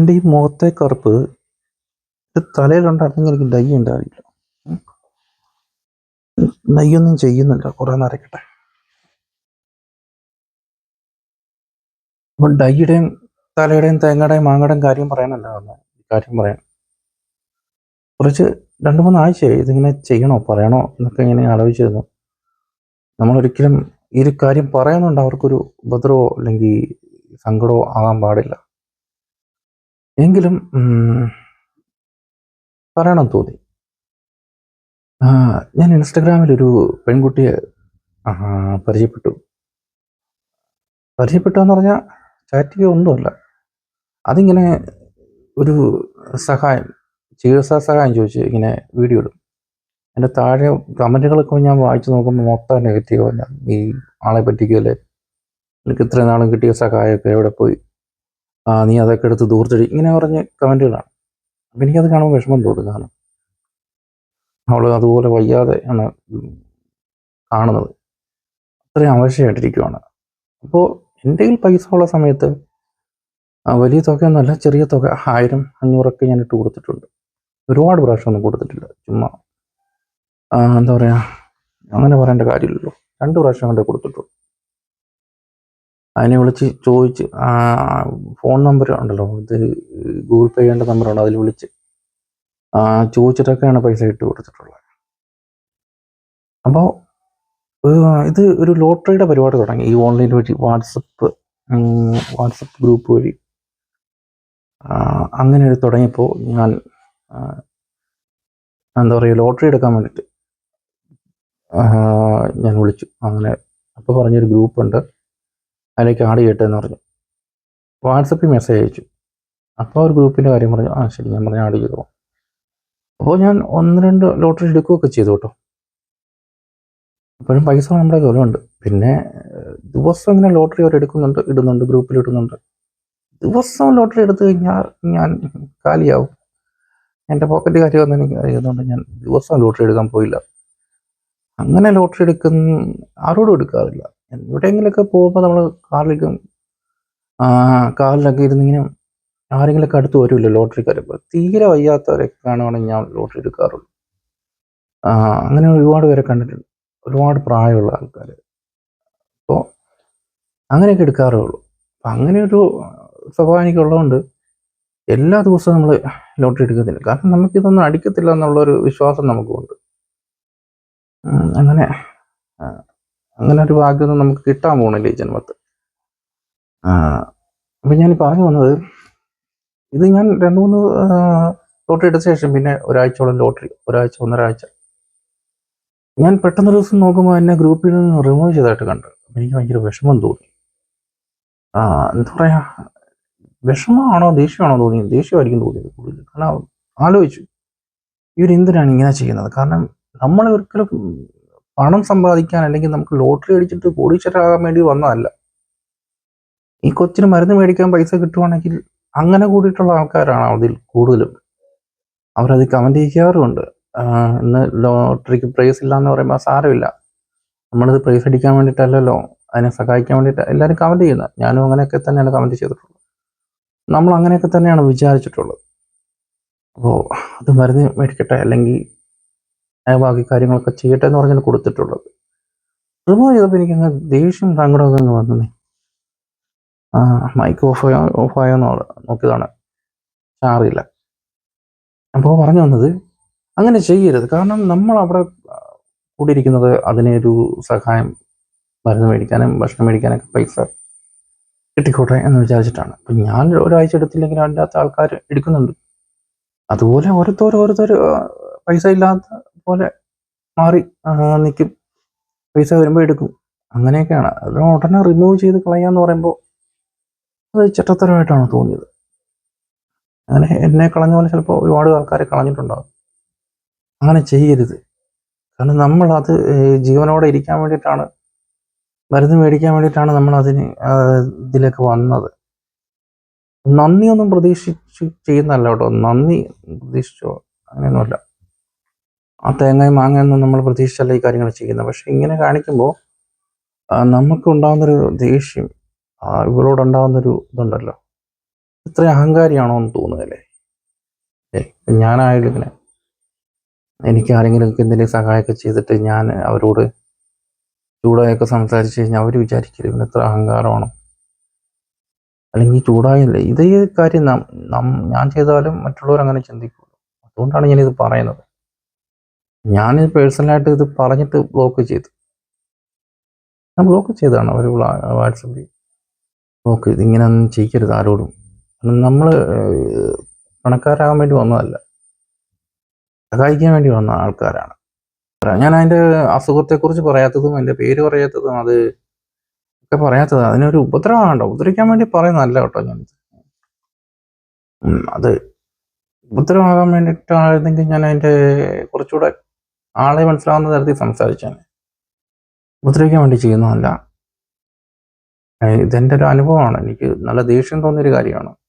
എന്റെ ഈ മുഖത്തെ കറുപ്പ് ഇത് തലയിലുണ്ടായിരുന്നെങ്കിൽ എനിക്ക് ഡൈ ഉണ്ടാവില്ല. ഡൈ ഒന്നും ചെയ്യുന്നില്ല. കുറെ നരക്കട്ടെ അപ്പം ഡൈയുടെയും തലയുടെയും തേങ്ങയുടെയും മാങ്ങയുടെയും കാര്യം പറയാനല്ല കാര്യം പറയാൻ. കുറച്ച് രണ്ട് മൂന്ന് ആഴ്ചയായി ഇതിങ്ങനെ ചെയ്യണോ പറയണോ എന്നൊക്കെ ഇങ്ങനെ ആലോചിച്ചിരുന്നു. നമ്മളൊരിക്കലും ഈ ഒരു കാര്യം പറയുന്നുണ്ട് അവർക്കൊരു ഉപദ്രവോ അല്ലെങ്കിൽ സങ്കടമോ ആകാൻ പാടില്ല. എങ്കിലും പറയണം തോന്നി. ഞാൻ ഇൻസ്റ്റഗ്രാമിൽ ഒരു പെൺകുട്ടിയെ പരിചയപ്പെട്ടു പരിചയപ്പെട്ടു. എന്ന് പറഞ്ഞാൽ ചാറ്റിക ഒന്നുമല്ല. അതിങ്ങനെ ഒരു സഹായം ചികിത്സാ സഹായം ചോദിച്ച് ഇങ്ങനെ വീഡിയോ ഇടും. എന്റെ താഴെ കമന്റുകളൊക്കെ ഞാൻ വായിച്ചു നോക്കുമ്പോൾ മൊത്തം നെഗറ്റീവ് ഈ ആളെ പറ്റിക്കല്ലേ? എനിക്ക് ഇത്രയും നാളും കിട്ടിയ സഹായമൊക്കെ എവിടെ പോയി? ആ നീ അതൊക്കെ എടുത്ത് ദൂർത്തടി. ഇങ്ങനെ പറഞ്ഞ് കമന്റുകളാണ്. അപ്പം എനിക്കത് കാണുമ്പോൾ വിഷമം തോന്നും കാരണം. അവൾ അതുപോലെ വയ്യാതെ ആണ് കാണുന്നത്. അത്രയും അവശയായിട്ടിരിക്കുവാണ് അപ്പോൾ എന്റെ കയ്യിൽ പൈസ ഉള്ള സമയത്ത് വലിയ തുകയൊന്നുമല്ല ചെറിയ തുക ആയിരം അഞ്ഞൂറൊക്കെ ഞാൻ ഇട്ട് കൊടുത്തിട്ടുണ്ട്. ഒരുപാട് പ്രാവശ്യമൊന്നും കൊടുത്തിട്ടില്ല. ചുമ്മാ എന്താ പറയുക അങ്ങനെ പറയേണ്ട കാര്യമില്ലല്ലോ. രണ്ട് പ്രാവശ്യം കൊണ്ട് കൊടുത്തിട്ടുള്ളൂ. അതിനെ വിളിച്ച് ചോദിച്ച് ഫോൺ നമ്പർ ഉണ്ടല്ലോ ഇത് ഗൂഗിൾ പേ ചെയ്യേണ്ട നമ്പറുണ്ട് അതിൽ വിളിച്ച് ചോദിച്ചിട്ടൊക്കെയാണ് പൈസ ഇട്ട് കൊടുത്തിട്ടുള്ളത്. അപ്പോൾ ഇത് ഒരു ലോട്ടറിയുടെ പരിപാടി തുടങ്ങി. ഈ ഓൺലൈൻ വഴി വാട്സപ്പ് വാട്സപ്പ് ഗ്രൂപ്പ് വഴി അങ്ങനെ ഒരു തുടങ്ങിയപ്പോൾ ഞാൻ എന്താ പറയുക ലോട്ടറി എടുക്കാൻ വേണ്ടിയിട്ട് ഞാൻ വിളിച്ചു. അങ്ങനെ അപ്പോൾ പറഞ്ഞൊരു ഗ്രൂപ്പ് ഉണ്ട് അതിലേക്ക് ആഡ് ചെയ്യട്ടെ എന്ന് പറഞ്ഞു. വാട്സപ്പിൽ മെസ്സേജ് അയച്ചു. അപ്പോൾ ഒരു ഗ്രൂപ്പിന്റെ കാര്യം പറഞ്ഞു ആ ശരി ഞാൻ പറഞ്ഞു ആഡ് ചെയ്തോ അപ്പോൾ ഞാൻ ഒന്ന് രണ്ട് ലോട്ടറി എടുക്കുകയൊക്കെ ചെയ്തു കേട്ടോ. അപ്പോഴും പൈസ നമ്മുടെ കയ്യിലുണ്ട്. പിന്നെ ദിവസം ഇങ്ങനെ ലോട്ടറി അവർ എടുക്കുന്നുണ്ട് ഇടുന്നുണ്ട് ഗ്രൂപ്പിൽ ഇടുന്നുണ്ട്. ദിവസം ലോട്ടറി എടുത്തു കഴിഞ്ഞാൽ ഞാൻ കാലിയാവും. എന്റെ പോക്കറ്റ് കാര്യമൊന്നും എനിക്ക് അറിയുന്നതുകൊണ്ട് ഞാൻ ദിവസം ലോട്ടറി എടുക്കാൻ പോയില്ല. അങ്ങനെ ലോട്ടറി എടുക്കുന്ന ആരോടും എടുക്കാറില്ല. എവിടെയെങ്കിലുമൊക്കെ പോകുമ്പോൾ നമ്മൾ കാറിലേക്കും കാറിലൊക്കെ ഇരുന്നിങ്ങനെ ആരെങ്കിലുമൊക്കെ അടുത്ത് വരുമല്ലോ ലോട്ടറിക്കാർ ഇപ്പോൾ തീരെ വയ്യാത്തവരൊക്കെ കാണുവാണെങ്കിൽ ഞാൻ ലോട്ടറി എടുക്കാറുള്ളൂ. അങ്ങനെ ഒരുപാട് പേരെ കണ്ടിട്ടുണ്ട്. ഒരുപാട് പ്രായമുള്ള ആൾക്കാർ അപ്പോൾ അങ്ങനെയൊക്കെ എടുക്കാറേ ഉള്ളൂ അപ്പം അങ്ങനെ ഒരു സ്വഭാവം എനിക്കുള്ളതുകൊണ്ട് എല്ലാ ദിവസവും നമ്മൾ ലോട്ടറി എടുക്കത്തില്ല. കാരണം നമുക്കിതൊന്നും അടിക്കത്തില്ല എന്നുള്ളൊരു വിശ്വാസം നമുക്കുണ്ട്. അങ്ങനെ. അങ്ങനെ ഒരു ഭാഗ്യമൊന്നും നമുക്ക് കിട്ടാൻ പോകണില്ല ഈ ജന്മത്ത്. അപ്പം ഞാൻ പറഞ്ഞു വന്നത് ഇത് ഞാൻ രണ്ട് മൂന്ന് ലോട്ടറി എടുത്ത ശേഷം പിന്നെ ഒരാഴ്ചയോളം ലോട്ടറി ഒരാഴ്ച ഒന്നരാഴ്ച. ഞാൻ പെട്ടെന്ന് ദിവസം നോക്കുമ്പോൾ എന്നെ ഗ്രൂപ്പിൽ നിന്ന് റിമൂവ് ചെയ്തതായിട്ട് കണ്ടു. എനിക്ക് ഭയങ്കര വിഷമം തോന്നി. ആ എന്താ പറയാ വിഷമമാണോ ദേഷ്യമാണോ തോന്നിയത് ദേഷ്യമായിരിക്കും തോന്നിയത് കൂടുതൽ കാരണം ആലോചിച്ചു ഇവരെന്തിനാണ് ഇങ്ങനെ ചെയ്യുന്നത്? കാരണം നമ്മൾ ഒരിക്കലും പണം സമ്പാദിക്കാൻ അല്ലെങ്കിൽ നമുക്ക് ലോട്ടറി അടിച്ചിട്ട് കോടീശ്വരാകാൻ വേണ്ടി വന്നതല്ല. ഈ കൊച്ചിന് മരുന്ന് മേടിക്കാൻ പൈസ കിട്ടുവാണെങ്കിൽ അങ്ങനെ കൂടിയിട്ടുള്ള ആൾക്കാരാണ് അതിൽ കൂടുതലും. അവരത് കമന്റ് ചെയ്യാറുമുണ്ട്. ഇന്ന് ലോട്ടറിക്ക് പ്രൈസ് ഇല്ല എന്ന് പറയുമ്പോൾ സാരമില്ല. നമ്മളിത് പ്രൈസ് അടിക്കാൻ വേണ്ടിയിട്ടല്ലല്ലോ അതിനെ സഹായിക്കാൻ വേണ്ടിയിട്ട് എല്ലാവരും കമന്റ് ചെയ്യുന്നത് ഞാനും അങ്ങനെയൊക്കെ തന്നെയാണ് കമന്റ് ചെയ്തിട്ടുള്ളത്. നമ്മൾ അങ്ങനെയൊക്കെ തന്നെയാണ് വിചാരിച്ചിട്ടുള്ളത്. അപ്പോൾ അത് മരുന്ന് മേടിക്കട്ടെ അല്ലെങ്കിൽ ബാക്കി കാര്യങ്ങളൊക്കെ ചെയ്യട്ടെ എന്ന് പറഞ്ഞാണ് കൊടുത്തിട്ടുള്ളത്. റിമൂവ് ചെയ്തപ്പോൾ എനിക്ക് അങ്ങ് ദേഷ്യം സങ്കടമൊക്കെ അങ്ങ് വന്നേ. മൈക്ക് ഓഫ് ആയോ ഓഫ് ആയോ എന്ന് നോക്കിയതാണ്. അറിയില്ല. അപ്പോൾ പറഞ്ഞു വന്നത് അങ്ങനെ ചെയ്യരുത്. കാരണം നമ്മൾ അവിടെ കൂടിയിരിക്കുന്നത് അതിനെ ഒരു സഹായം മരുന്ന് മേടിക്കാനും ഭക്ഷണം മേടിക്കാനൊക്കെ പൈസ കിട്ടിക്കോട്ടെ എന്ന് വിചാരിച്ചിട്ടാണ്. അപ്പം ഞാൻ ഒരാഴ്ച എടുത്തില്ലെങ്കിൽ അതിന്റെ അകത്ത് ആൾക്കാർ എടുക്കുന്നുണ്ട്. അതുപോലെ ഓരോരുത്തർ ഓരോരുത്തർ പൈസ ഇല്ലാത്ത പോലെ മാറി നിൽക്കും പൈസ വരുമ്പോൾ എടുക്കും. അങ്ങനെയൊക്കെയാണ്. അത് ഉടനെ റിമൂവ് ചെയ്ത് കളയാന്ന് പറയുമ്പോൾ അത് ചട്ടത്തരമായിട്ടാണ് തോന്നിയത്. അങ്ങനെ എന്നെ കളഞ്ഞ പോലെ ചിലപ്പോൾ ഒരുപാട് ആൾക്കാരെ കളഞ്ഞിട്ടുണ്ടാകും അങ്ങനെ ചെയ്യരുത്. കാരണം നമ്മൾ അത് ജീവനോടെ ഇരിക്കാൻ വേണ്ടിയിട്ടാണ് മരുന്ന് മേടിക്കാൻ വേണ്ടിയിട്ടാണ് നമ്മൾ അതിന് ഇതിലേക്ക് വന്നത്. നന്ദിയൊന്നും പ്രതീക്ഷിച്ച് ചെയ്യുന്നല്ല കേട്ടോ. നന്ദി പ്രതീക്ഷിച്ചോ? അങ്ങനെയൊന്നുമല്ല. ആ തേങ്ങയും മാങ്ങയൊന്നും നമ്മൾ പ്രതീക്ഷിച്ചല്ല ഈ കാര്യങ്ങൾ ചെയ്യുന്നത്. പക്ഷെ ഇങ്ങനെ കാണിക്കുമ്പോൾ നമുക്ക് ഉണ്ടാകുന്നൊരു ദേഷ്യം ഇവളോടുണ്ടാകുന്നൊരു ഇതുണ്ടല്ലോ. ഇത്ര അഹങ്കാരിയാണോ എന്ന് തോന്നുകയല്ലേ ഞാനായാലും ഇങ്ങനെ. എനിക്ക് ആരെങ്കിലും എന്തെങ്കിലും സഹായമൊക്കെ ചെയ്തിട്ട് ഞാൻ അവരോട് ചൂടായൊക്കെ സംസാരിച്ച് കഴിഞ്ഞാൽ അവർ വിചാരിക്കില്ല ഇവന് എത്ര അഹങ്കാരമാണോ? അല്ലെങ്കിൽ ചൂടായില്ലേ? ഇതേ കാര്യം ഞാൻ ചെയ്താലും മറ്റുള്ളവർ അങ്ങനെ ചിന്തിക്കുള്ളൂ അതുകൊണ്ടാണ് ഞാനിത് പറയുന്നത്. ഞാൻ പേഴ്സണലായിട്ട് ഇത് പറഞ്ഞിട്ട് ബ്ലോക്ക് ചെയ്തു. ഞാൻ ബ്ലോക്ക് ചെയ്തതാണ് അവർ വാട്സപ്പിൽ. ബ്ലോക്ക് ചെയ്ത്. ഇങ്ങനെ ഒന്നും ചെയ്യരുത് ആരോടും. നമ്മൾ പണക്കാരാകാൻ വേണ്ടി വന്നതല്ല. സഹായിക്കാൻ വേണ്ടി വന്ന ആൾക്കാരാണ്. ഞാൻ അതിന്റെ അസുഖത്തെക്കുറിച്ച് പറയാത്തതും എന്റെ പേര് പറയാത്തതും അത് ഒക്കെ പറയാത്തത് അതിനൊരു ഉപദ്രവമാണ്ടോ ഉപദ്രവിക്കാൻ വേണ്ടി പറയുന്നതല്ല കേട്ടോ ഞാൻ അത് ഉപദ്രവമാകാൻ വേണ്ടിയിട്ടായിരുന്നെങ്കിൽ ഞാൻ അതിന്റെ കുറച്ചുകൂടെ ആളെ മനസ്സിലാവുന്ന തരത്തിൽ സംസാരിച്ചാൽ ഉപദ്രവിക്കാൻ വേണ്ടി ചെയ്യുന്നതല്ല. ഇതെന്റെ ഒരു അനുഭവമാണ്. എനിക്ക് നല്ല ദേഷ്യം തോന്നിയൊരു കാര്യമാണ്.